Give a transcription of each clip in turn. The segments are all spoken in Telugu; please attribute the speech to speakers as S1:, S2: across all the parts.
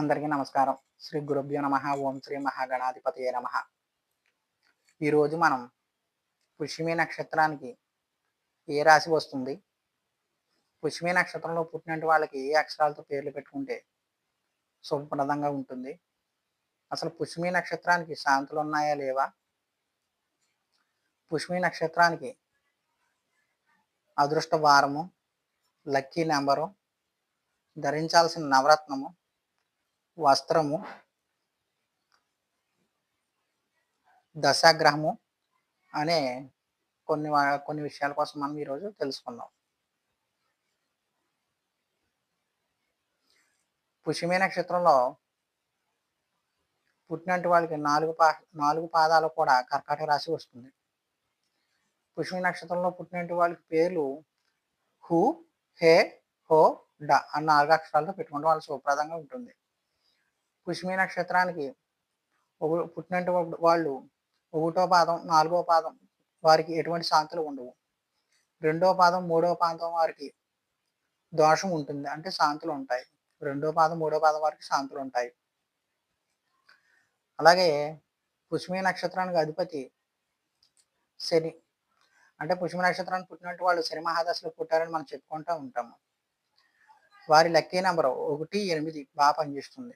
S1: అందరికీ నమస్కారం. శ్రీ గురుభ్యో నమ. ఓం శ్రీ మహాగణాధిపతి నమ. ఈరోజు మనం పుష్యమి నక్షత్రానికి ఏ రాశి వస్తుంది? పుష్యమి నక్షత్రంలో పుట్టినటువంటి వాళ్ళకి ఏ అక్షరాలతో పేర్లు పెట్టుకుంటే శుభప్రదంగా ఉంటుంది? అసలు పుష్యమి నక్షత్రానికి శాంతులు ఉన్నాయా లేవా? పుష్యమి నక్షత్రానికి అదృష్ట వారము లక్కీ నెంబరు ధరించాల్సిన నవరత్నము వస్త్రము దశాగ్రహము అనే కొన్ని కొన్ని విషయాల కోసం మనం ఈరోజు తెలుసుకుందాం. పుష్యమి నక్షత్రంలో పుట్టినటువంటి వాళ్ళకి నాలుగు పా నాలుగు పాదాలు కూడా కర్కాటక రాశి వస్తుంది. పుష్మి నక్షత్రంలో పుట్టినటువంటి వాళ్ళకి పేర్లు హు హే హో డ అన్న నాలుగు అక్షరాలతో పెట్టుకుంటే వాళ్ళు శుభప్రదంగా ఉంటుంది. పుష్మి నక్షత్రానికి ఒక- పుట్టినట్టు వాళ్ళు ఒకటో పాదం నాలుగో పాదం వారికి ఎటువంటి శాంతులు ఉండవు. రెండో పాదం మూడో పాదం వారికి దోషం ఉంటుంది. అంటే శాంతులు ఉంటాయి. రెండో పాదం మూడో పాదం వారికి శాంతులు ఉంటాయి. అలాగే పుష్మి నక్షత్రానికి అధిపతి శని. అంటే పుష్మి నక్షత్రానికి పుట్టినట్టు వాళ్ళు శని మహాదశలో పుట్టారని మనం చెప్పుకుంటూ ఉంటాము. వారి లక్కీ నెంబర్ ఒకటి ఎనిమిది బాగా పనిచేస్తుంది.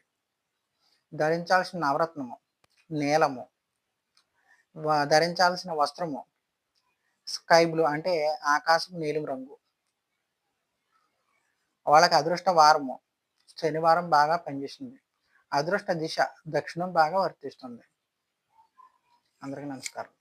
S1: ధరించాల్సిన నవరత్నము నీలము ధరించాల్సిన వస్త్రము స్కై బ్లూ అంటే ఆకాశం నీలం రంగు. వాళ్ళకి అదృష్ట వారము. శనివారం బాగా పనిచేస్తుంది. అదృష్ట దిశ దక్షిణం బాగా వర్తిస్తుంది. అందరికీ నమస్కారం.